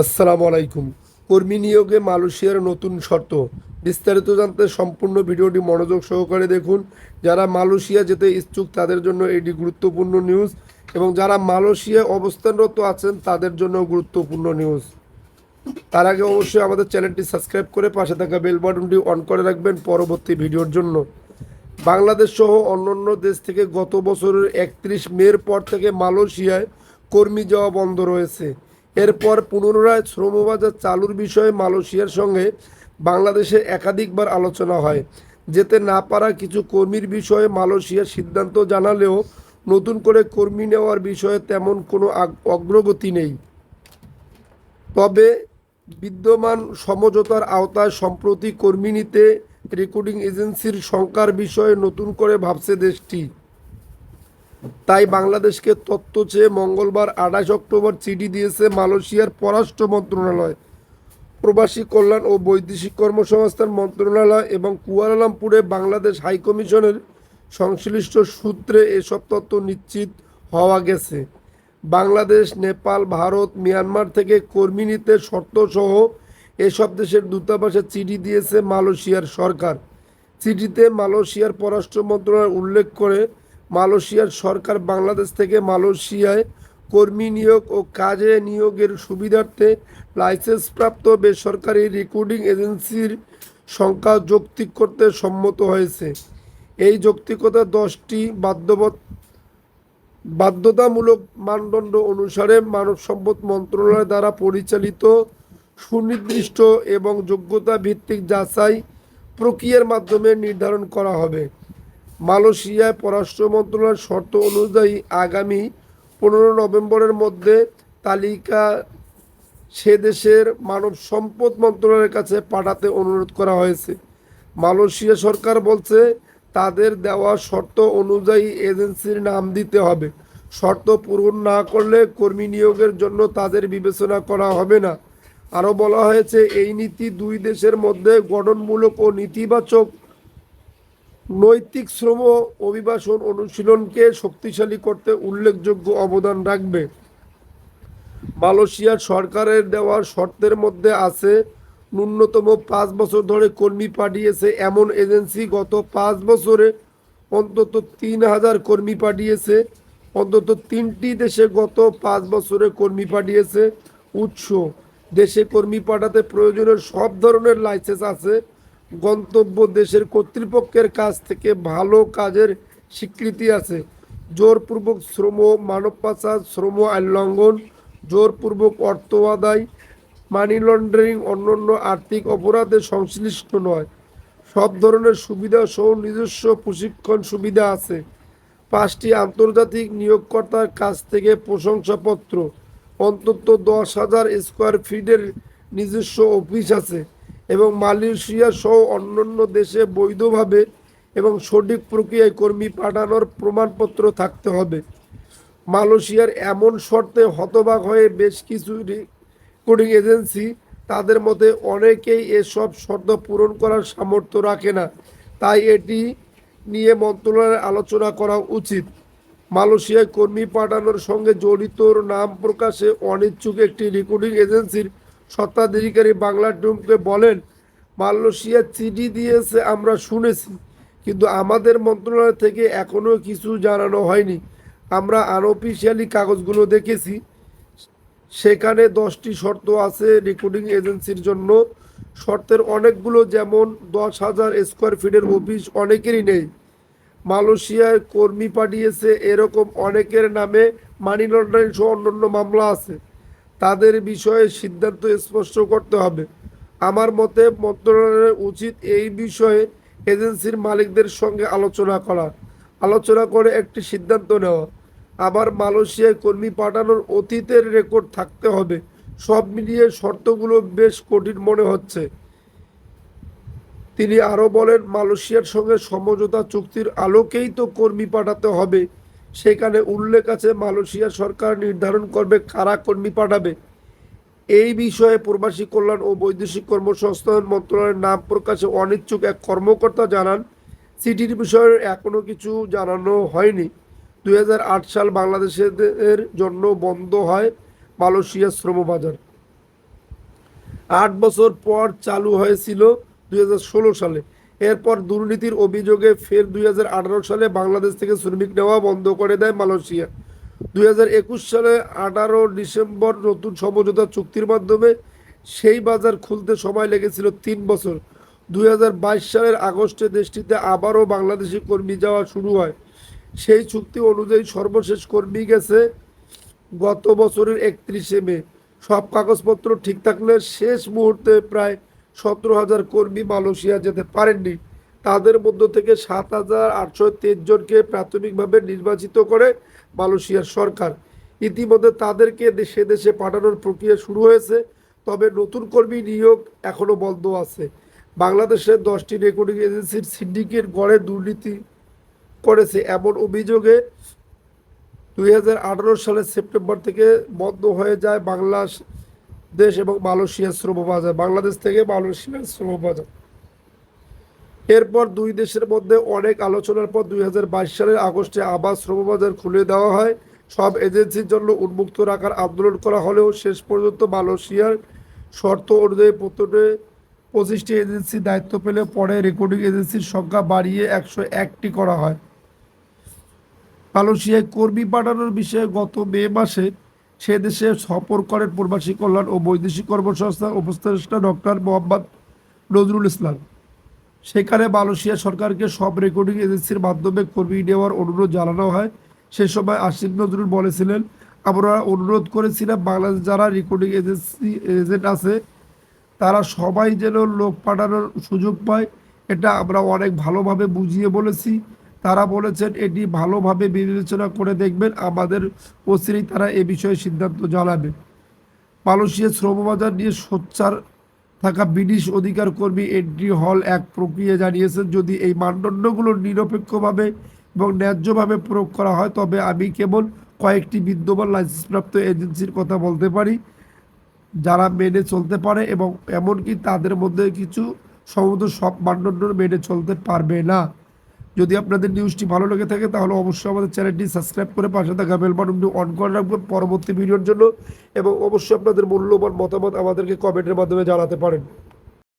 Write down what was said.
আসসালামু আলাইকুম। কর্মী নিয়োগে মালয়েশিয়ার নতুন শর্ত। বিস্তারিত জানতে সম্পূর্ণ ভিডিওটি মনোযোগ সহকারে দেখুন। যারা মালয়েশিয়া যেতে ইচ্ছুক, তাদের জন্য এটি গুরুত্বপূর্ণ নিউজ এবং যারা মালয়েশিয়ায় অবস্থানরত আছেন, তাদের জন্য গুরুত্বপূর্ণ নিউজ। তার আগে অবশ্যই আমাদের চ্যানেলটি সাবস্ক্রাইব করে পাশে থাকা বেল বাটনটি অন করে রাখবেন পরবর্তী ভিডিওর জন্য। বাংলাদেশ সহ অন্যান্য দেশ থেকে গত বছরের একত্রিশ মের পর থেকে মালয়েশিয়ায় কর্মী যাওয়া বন্ধ রয়েছে। এরপর পুনরায় শ্রমবাজার চালুর বিষয়ে মালয়েশিয়ার সঙ্গে বাংলাদেশে একাধিকবার আলোচনা হয়, যেতে না পারা কিছু কর্মীর বিষয়ে মালয়েশিয়ার সিদ্ধান্ত জানালেও নতুন করে কর্মী নেওয়ার বিষয়ে তেমন কোনো অগ্রগতি নেই। তবে বিদ্যমান সমঝোতার আওতায় সম্প্রতি কর্মী নিতে রেকর্ডিং এজেন্সির সংখ্যার বিষয়ে নতুন করে ভাবছে দেশটি। তাই বাংলাদেশকে তথ্য চেয়ে মঙ্গলবার আঠাশ অক্টোবর চিঠি দিয়েছে মালয়েশিয়ার পররাষ্ট্র মন্ত্রণালয়। প্রবাসী কল্যাণ ও বৈদেশিক কর্মসংস্থান মন্ত্রণালয় এবং কুয়ালালামপুরে বাংলাদেশ হাইকমিশনের সংশ্লিষ্ট সূত্রে এসব তথ্য নিশ্চিত হওয়া গেছে। বাংলাদেশ, নেপাল, ভারত, মিয়ানমার থেকে কর্মী নিতে শর্তসহ এসব দেশের দূতাবাসে চিঠি দিয়েছে মালয়েশিয়ার সরকার। চিঠিতে মালয়েশিয়ার পররাষ্ট্র মন্ত্রণালয় উল্লেখ করে মালয়েশিয়ার সরকার বাংলাদেশ থেকে মালয়েশিয়ায় কর্মী নিয়োগ ও কাজে নিয়োগের সুবিধার্থে লাইসেন্সপ্রাপ্ত বেসরকারি রেকর্ডিং এজেন্সির সংখ্যা যৌক্তিক করতে সম্মত হয়েছে। এই যৌক্তিকতা দশটি বাধ্যবত বাধ্যতামূলক মানদণ্ড অনুসারে মানব সম্পদ মন্ত্রণালয় দ্বারা পরিচালিত, সুনির্দিষ্ট এবং যোগ্যতা ভিত্তিক যাচাই প্রক্রিয়ার মাধ্যমে নির্ধারণ করা হবে। মালয়েশিয়ায় পররাষ্ট্র মন্ত্রণালয়ের শর্ত অনুযায়ী আগামী পনেরো নভেম্বরের মধ্যে তালিকা সে দেশের মানব সম্পদ মন্ত্রণালয়ের কাছে পাঠাতে অনুরোধ করা হয়েছে। মালয়েশিয়া সরকার বলছে, তাদের দেওয়া শর্ত অনুযায়ী এজেন্সির নাম দিতে হবে। শর্ত পূরণ না করলে কর্মী নিয়োগের জন্য তাদের বিবেচনা করা হবে না। আরও বলা হয়েছে, এই নীতি দুই দেশের মধ্যে গঠনমূলক ও নেতিবাচক নৈতিক শ্রম অভিবাসন অনুশীলনকে শক্তিশালী করতে উল্লেখযোগ্য অবদান রাখবে। মালয়েশিয়ার সরকারের দেওয়া শর্তের মধ্যে আছে, ন্যূনতম পাঁচ বছর ধরে কর্মী পাঠিয়েছে এমন এজেন্সি গত পাঁচ বছরে অন্তত তিন হাজার কর্মী পাঠিয়েছে। অন্তত তিনটি দেশে গত পাঁচ বছরে কর্মী পাঠিয়েছে উৎস। দেশে কর্মী পাঠাতে প্রয়োজনীয় সব ধরনের লাইসেন্স আছে। গন্তব্য দেশের কর্তৃপক্ষের কাছ থেকে ভালো কাজের স্বীকৃতি আছে। জোরপূর্বক শ্রম মানব পাচার শ্রম আইন লঙ্ঘন, জোরপূর্বক অর্থ আদায় মানি লন্ডারিং, অন্যান্য আর্থিক অপরাধে সংশ্লিষ্ট নয়। সব ধরনের সুবিধা সহ নিজস্ব প্রশিক্ষণ সুবিধা আছে। পাঁচটি আন্তর্জাতিক নিয়োগকর্তার কাছ থেকে প্রশংসাপত্র। অন্তত দশ হাজার স্কোয়ার ফিটের নিজস্ব অফিস আছে। এবং মালয়েশিয়া সহ অন্যান্য দেশে বৈধভাবে এবং সঠিক প্রক্রিয়ায় কর্মী পাঠানোর প্রমাণপত্র থাকতে হবে। মালয়েশিয়ার এমন শর্তে হতবাক হয়ে বেশ কিছু রেকর্ডিং এজেন্সি তাদের মধ্যে অনেকেই এসব শর্ত পূরণ করার সামর্থ্য রাখে না। তাই এটি নিয়ে মন্ত্রণালয়ের আলোচনা করা উচিত। মালয়েশিয়ায় কর্মী পাঠানোর সঙ্গে জড়িত নাম প্রকাশে অনিচ্ছুক একটি রেকর্ডিং এজেন্সির স্বত্বাধিকারী বাংলা টুমকে বলেন, মালয়েশিয়া চিঠি দিয়েছে, আমরা শুনেছি। কিন্তু আমাদের মন্ত্রণালয় থেকে এখনও কিছু জানানো হয়নি। আমরা আনঅফিসিয়ালি কাগজগুলো দেখেছি। সেখানে দশটি শর্ত আছে রেকর্ডিং এজেন্সির জন্য। শর্তের অনেকগুলো যেমন দশ হাজার স্কোয়ার ফিটের অফিস অনেকেরই নেই। মালয়েশিয়ায় কর্মী পাঠিয়েছে, এরকম অনেকের নামে মানি লন্ডারিং সহ অন্যান্য মামলা আছে। তাদের বিষয়ে সিদ্ধান্ত স্পষ্ট করতে হবে। আমার মতে মন্ত্রণালয়ের উচিত এই বিষয়ে এজেন্সির মালিকদের সঙ্গে আলোচনা করা, আলোচনা করে একটি সিদ্ধান্ত নেওয়া। আবার মালয়েশিয়ায় কর্মী পাঠানোর অতীতের রেকর্ড থাকতে হবে। সব মিলিয়ে শর্তগুলো বেশ কঠিন মনে হচ্ছে। তিনি আরও বলেন, মালয়েশিয়ার সঙ্গে সমঝোতা চুক্তির আলোকেই তো কর্মী পাঠাতে হবে। সেখানে উল্লেখ আছে, মালয়েশিয়া সরকার নির্ধারণ করবে কারা কর্মী পাঠাবে। এই বিষয়ে প্রবাসী কল্যাণ ও বৈদেশিক কর্মসংস্থান মন্ত্রণালয়ের নাম প্রকাশে অনিচ্ছুক এক কর্মকর্তা জানান, সিটির বিষয়ে এখনও কিছু জানানো হয়নি। দু হাজার আট সাল বাংলাদেশের জন্য বন্ধ হয় মালয়েশিয়ার শ্রমবাজার। আট বছর পর চালু হয়েছিল দুই হাজার ষোলো সালে। এরপর দুর্নীতির অভিযোগে ফের দুই হাজার আঠারো সালে বাংলাদেশ থেকে শ্রমিক নেওয়া বন্ধ করে দেয় মালয়েশিয়া। দুই হাজার একুশ সালে আঠারো ডিসেম্বর নতুন সমঝোতা চুক্তির মাধ্যমে সেই বাজার খুলতে সময় লেগেছিল তিন বছর। দুই হাজার বাইশ সালের আগস্টে দেশটিতে আবারও বাংলাদেশি কর্মী যাওয়া শুরু হয়। সেই চুক্তি অনুযায়ী সর্বশেষ কর্মী গেছে গত বছরের একত্রিশে মে। সব কাগজপত্র ঠিক থাকলে শেষ মুহূর্তে প্রায় সতেরো হাজার কর্মী মালয়েশিয়া যেতে পারেননি। তাদের মধ্য থেকে সাত হাজার আটশো তেইশ জনকে প্রাথমিকভাবে নির্বাচিত করে মালয়েশিয়ার সরকার। ইতিমধ্যে তাদেরকে দেশে দেশে পাঠানোর প্রক্রিয়া শুরু হয়েছে, তবে নতুন কর্মী নিয়োগ এখনও বন্ধ আছে। বাংলাদেশের দশটি রেকর্ডিং এজেন্সির সিন্ডিকেট গড়ে দুর্নীতি করেছে। এমন অভিযোগে দুই হাজার আঠারো সালের সেপ্টেম্বর থেকে বন্ধ হয়ে যায় বাংলাদেশ এবং মালয়েশিয়ার শ্রম বাজার বাংলাদেশ থেকে মালয়েশিয়ার শ্রম বাজার এরপর দুই দেশের মধ্যে অনেক আলোচনার পর দুই হাজার বাইশ সালের আগস্টে আবার শ্রমবাজার খুলে দেওয়া হয়। সব এজেন্সির জন্য উন্মুক্ত রাখার আন্দোলন করা হলেও শেষ পর্যন্ত মালয়েশিয়ার শর্ত অনুযায়ী প্রথমে পঁচিশটি এজেন্সি দায়িত্ব পেলে পরে রেকর্ডিং এজেন্সির সংখ্যা বাড়িয়ে একশো একটি করা হয়। মালয়েশিয়ায় কর্মী পাঠানোর বিষয়ে গত মে মাসে সে দেশে সফর করেন প্রবাসী কল্যাণ ও বৈদেশিক কর্মসংস্থার উপদেষ্টা ডক্টর মোহাম্মদ নজরুল ইসলাম। সেখানে মালয়েশিয়া সরকারকে সব রেকর্ডিং এজেন্সির মাধ্যমে কর্মী নেওয়ার অনুরোধ জানানো হয়। সে সময় আসিফ নজরুল বলেছিলেন, আমরা অনুরোধ করেছিলাম, বাংলাদেশ যারা রেকর্ডিং এজেন্সি এজেন্ট আছে, তারা সবাই যেন লোক পাঠানোর সুযোগ পায়। এটা আমরা অনেক ভালোভাবে বুঝিয়ে বলেছি। তারা বলেছেন এটি ভালোভাবে বিবেচনা করে দেখবেন আমাদের ওসিরেই তারা এ বিষয়ে সিদ্ধান্ত জানাবে। মালয়েশিয়া শ্রমবাজার নিয়ে সোচ্চার থাকা ব্রিটিশ অধিকার কর্মী এন্ট্রি হল এক প্রক্রিয়া জানিয়েছেন, যদি এই মানদণ্ডগুলো নিরপেক্ষভাবে এবং ন্যায্যভাবে প্রয়োগ করা হয়, তবে আমি কেবল কয়েকটি বিদ্যমান লাইসেন্সপ্রাপ্ত এজেন্সির কথা বলতে পারি, যারা মেনে চলতে পারে এবং এমনকি তাদের মধ্যে কিছু সম্ভবত সব মানদণ্ড মেনে চলতে পারবে না। যদি আপনাদের নিউজটি ভালো লেগে থাকে, তাহলে অবশ্যই আমাদের চ্যানেলটি সাবস্ক্রাইব করে পাশে থাকা বেল বাটনটি অন করে রাখবেন পরবর্তী ভিডিওর জন্য এবং অবশ্যই আপনাদের মূল্যবান মতামত আমাদেরকে কমেন্টের মাধ্যমে জানাতে পারেন।